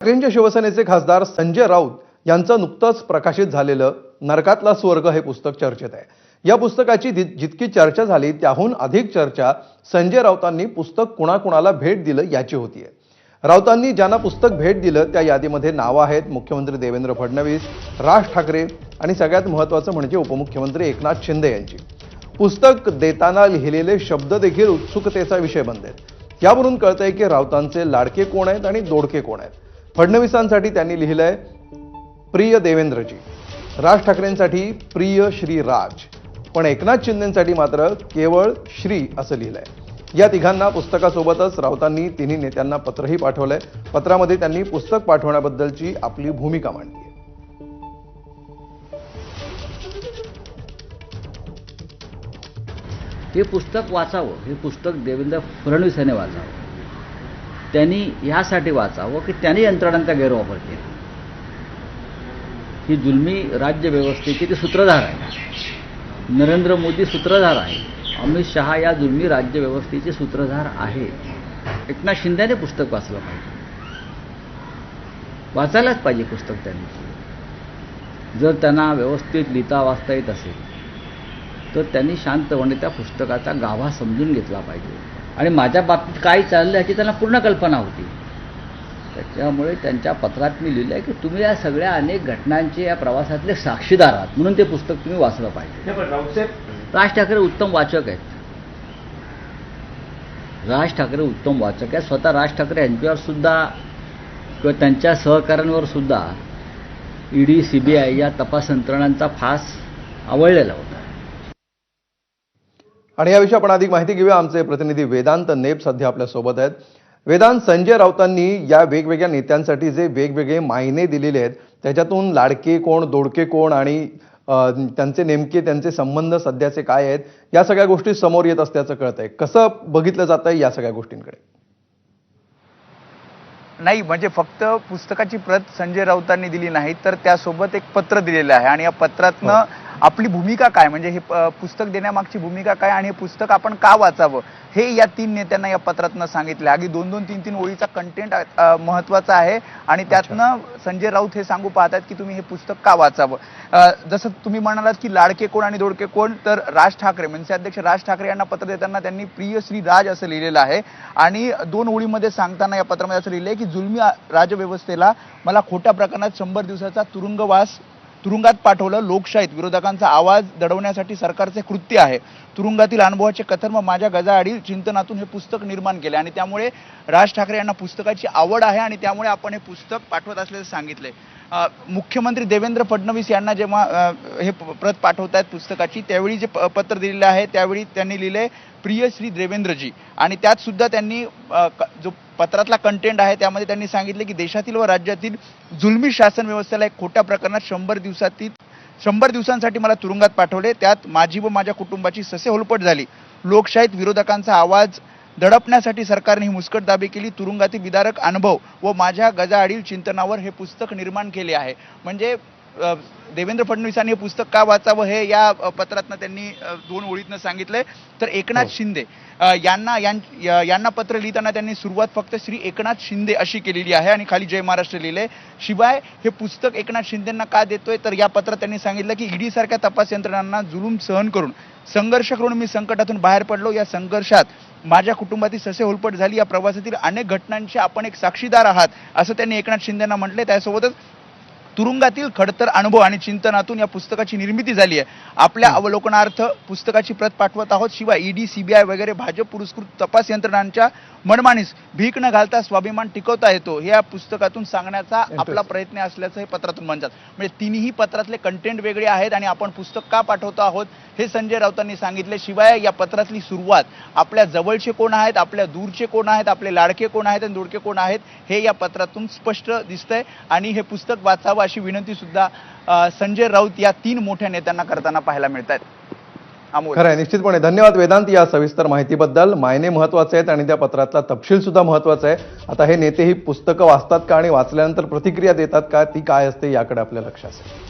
ठाकरेंच्या शिवसेनेचे खासदार संजय राऊत यांचं नुकतंच प्रकाशित झालेलं नरकातला स्वर्ग हे पुस्तक चर्चेत आहे. या पुस्तकाची जितकी चर्चा झाली त्याहून अधिक चर्चा संजय राऊतांनी पुस्तक कुणाकुणाला भेट दिलं याची होतीये. राऊतांनी ज्यांना पुस्तक भेट दिलं त्या यादीमध्ये नावं आहेत. मुख्यमंत्री देवेंद्र फडणवीस राज ठाकरे आणि सगळ्यात महत्त्वाचं म्हणजे उपमुख्यमंत्री एकनाथ शिंदे यांची. पुस्तक देताना लिहिलेले शब्द देखील उत्सुकतेचा विषय बनलेत. यावरून कळतंय की राऊतांचे लाडके कोण आहेत आणि दोडके कोण आहेत. फडणवीसांसाठी त्यांनी लिहिलं आहे प्रिय देवेंद्रजी. राज ठाकरेंसाठी प्रिय श्री राज. पण एकनाथ शिंदेसाठी मात्र केवळ श्री असं लिहिलं आहे या तिघांना पुस्तकासोबतच राऊतांनी तिन्ही नेत्यांना पत्रही पाठवलंय. पत्रामध्ये त्यांनी पुस्तक पाठवण्याबद्दलची आपली भूमिका मांडली आहे हे पुस्तक वाचावं हे पुस्तक देवेंद्र फडणवीस यांनी वाचावं. त्यांनी ह्यासाठी वाचावं की त्यांनी यंत्रणांचा गैरवापर केला. ही जुलमी राज्यव्यवस्थेची ते सूत्रधार आहे. नरेंद्र मोदी सूत्रधार आहे. अमित शहा या जुलमी राज्यव्यवस्थेचे सूत्रधार आहे. एकनाथ शिंदेने पुस्तक वाचलं पाहिजे. वाचायलाच पाहिजे पुस्तक त्यांनी. जर त्यांना व्यवस्थित लिहिता वाचता येत असेल तर त्यांनी शांतपणे त्या पुस्तकाचा गाभा समजून घेतला पाहिजे. आणि माझ्या बाबतीत काय चाललं याची त्यांना पूर्ण कल्पना होती. त्याच्यामुळे त्यांच्या पत्रात मी लिहिलं आहे की तुम्ही या सगळ्या अनेक घटनांचे या प्रवासातले साक्षीदार आहात म्हणून ते पुस्तक तुम्ही वाचलं पाहिजे. राज ठाकरे उत्तम वाचक आहेत. राज ठाकरे उत्तम वाचक आहेत. स्वतः राज ठाकरे यांच्यावर सुद्धा किंवा त्यांच्या सहकाऱ्यांवर सुद्धा ईडी सीबीआय या तपास यंत्रणांचा फास आवळलेला होता. आणि याविषयी आपण अधिक माहिती घेऊया. आमचे प्रतिनिधी वेदांत नेप सध्या आपल्यासोबत आहेत. वेदांत संजय राऊतांनी या वेगवेगळ्या नेत्यांसाठी जे वेगवेगळे मायने दिलेले आहेत त्याच्यातून लाडके कोण दोडके कोण आणि त्यांचे नेमके त्यांचे संबंध सध्याचे काय आहेत या सगळ्या गोष्टी समोर येत असल्याचं कळतंय. कसं बघितलं जात आहे या सगळ्या गोष्टींकडे? नाही म्हणजे फक्त पुस्तकाची प्रत संजय राऊतांनी दिली नाही तर त्यासोबत एक पत्र दिलेलं आहे. आणि या पत्रातनं आपली भूमिका काय? म्हणजे हे पुस्तक देण्यामागची भूमिका काय आणि हे पुस्तक आपण का वाचावं? हे या तीन नेत्यांना या पत्रातनं सांगितलं अगदी दोन दोन तीन तीन ओळीचा कंटेंट महत्त्वाचा आहे आणि त्यातनं संजय राऊत हे सांगू पाहतात की तुम्ही हे पुस्तक का वाचावं? जसं तुम्ही म्हणालात की लाडके कोण आणि दोडके कोण तर राज ठाकरे मनसे अध्यक्ष राज ठाकरे यांना पत्र देताना त्यांनी प्रिय श्री राज असं लिहिलेलं आहे. आणि दोन ओळीमध्ये सांगताना या पत्रामध्ये असं लिहिलंय की जुलमी राजव्यवस्थेला मला खोट्या प्रकरणात शंभर दिवसाचा तुरुंगवास तुरुंगात पाठवलं लोकशाहीत विरोधकांचा आवाज दडवण्यासाठी सरकारचे कृत्य आहे. तुरुंगातील अनुभवाचे कथन व माझ्या गजाआडील चिंतनातून हे पुस्तक निर्माण केले आणि त्यामुळे राज ठाकरे यांना पुस्तकाची आवड आहे आणि त्यामुळे आपण हे पुस्तक पाठवत असल्याचं सांगितले मुख्यमंत्री देवेंद्र फडणवीस यांना जेव्हा हे प- प्रत पाठवत आहेत पुस्तकाची त्यावेळी जे प- पत्र दिलेलं आहे त्यावेळी त्यांनी लिहिले प्रिय श्री देवेंद्रजी. आणि त्यात सुद्धा त्यांनी क- जो पत्रातला कंटेंट आहे त्यामध्ये त्यांनी सांगितले की देशातील व राज्यातील जुलमी शासन व्यवस्थेला एक खोट्या प्रकरणात शंभर दिवसातील शंभर दिवसांसाठी मला तुरुंगात पाठवले. त्यात माझी व माझ्या कुटुंबाची ससे होलपट झाली. लोकशाहीत विरोधकांचा आवाज दडपण्यासाठी सरकारने ही मुस्कटदाबी केली. तुरुंगातील विदारक अनुभव व माझ्या गजाआडील चिंतनावर हे पुस्तक निर्माण केले आहे. म्हणजे देवेंद्र फडणवीसांनी हे पुस्तक का वाचावं हे या पत्रातनं त्यांनी दोन ओळीतनं सांगितलंय. तर एकनाथ हो. शिंदे यांना यांना पत्र लिहिताना त्यांनी सुरुवात फक्त श्री एकनाथ शिंदे अशी केलेली आहे आणि खाली जय महाराष्ट्र लिहिलंय. शिवाय हे पुस्तक एकनाथ शिंदेंना का देतोय? तर या पत्रात त्यांनी सांगितलं की ईडी सारख्या तपास यंत्रणांना जुलूम सहन करून संघर्ष करून मी संकटातून बाहेर पडलो. या संघर्षात माझ्या कुटुंबातील ससे होलपट झाली. या प्रवासातील अनेक घटनांचे आपण एक साक्षीदार आहात असं त्यांनी एकनाथ शिंदेना म्हटलंय. त्यासोबतच तुरुंगातील खडतर अनुभव आणि चिंतनातून या पुस्तकाची निर्मिती झाली आहे. आपल्या अवलोकनार्थ पुस्तकाची प्रत पाठवत आहोत. शिवाय ईडी सीबीआय वगैरे भाजप पुरस्कृत तपास यंत्रणांच्या मनमानीस भीक न घालता स्वाभिमान टिकवता येतो. हे या पुस्तकातून सांगण्याचा आपला. प्रयत्न असल्याचं हे पत्रातून म्हणतात. म्हणजे तिन्ही पत्रातले कंटेंट वेगळे आहेत आणि आपण पुस्तक का पाठवतो आहोत हे संजय राऊतांनी सांगितले. शिवाय या पत्रातली सुरुवात आपल्या जवळचे कोण आहेत आपल्या दूरचे कोण आहेत आपले लाडके कोण आहेत आणि दोडके कोण आहेत हे या पत्रातून स्पष्ट दिसतंय. आणि हे पुस्तक वाचावं अशी विनंती सुद्धा संजय राऊत या तीन मोठ्या नेत्यांना करताना पाहायला मिळत आहेत खरं आहे निश्चितपणे. धन्यवाद वेदांत या सविस्तर माहितीबद्दल. मायने महत्त्वाचे आहेत आणि त्या पत्रातला तपशील सुद्धा महत्त्वाचा आहे. आता हे नेते ही पुस्तकं वाचतात का आणि वाचल्यानंतर प्रतिक्रिया देतात का ती काय असते याकडे आपल्या लक्ष असेल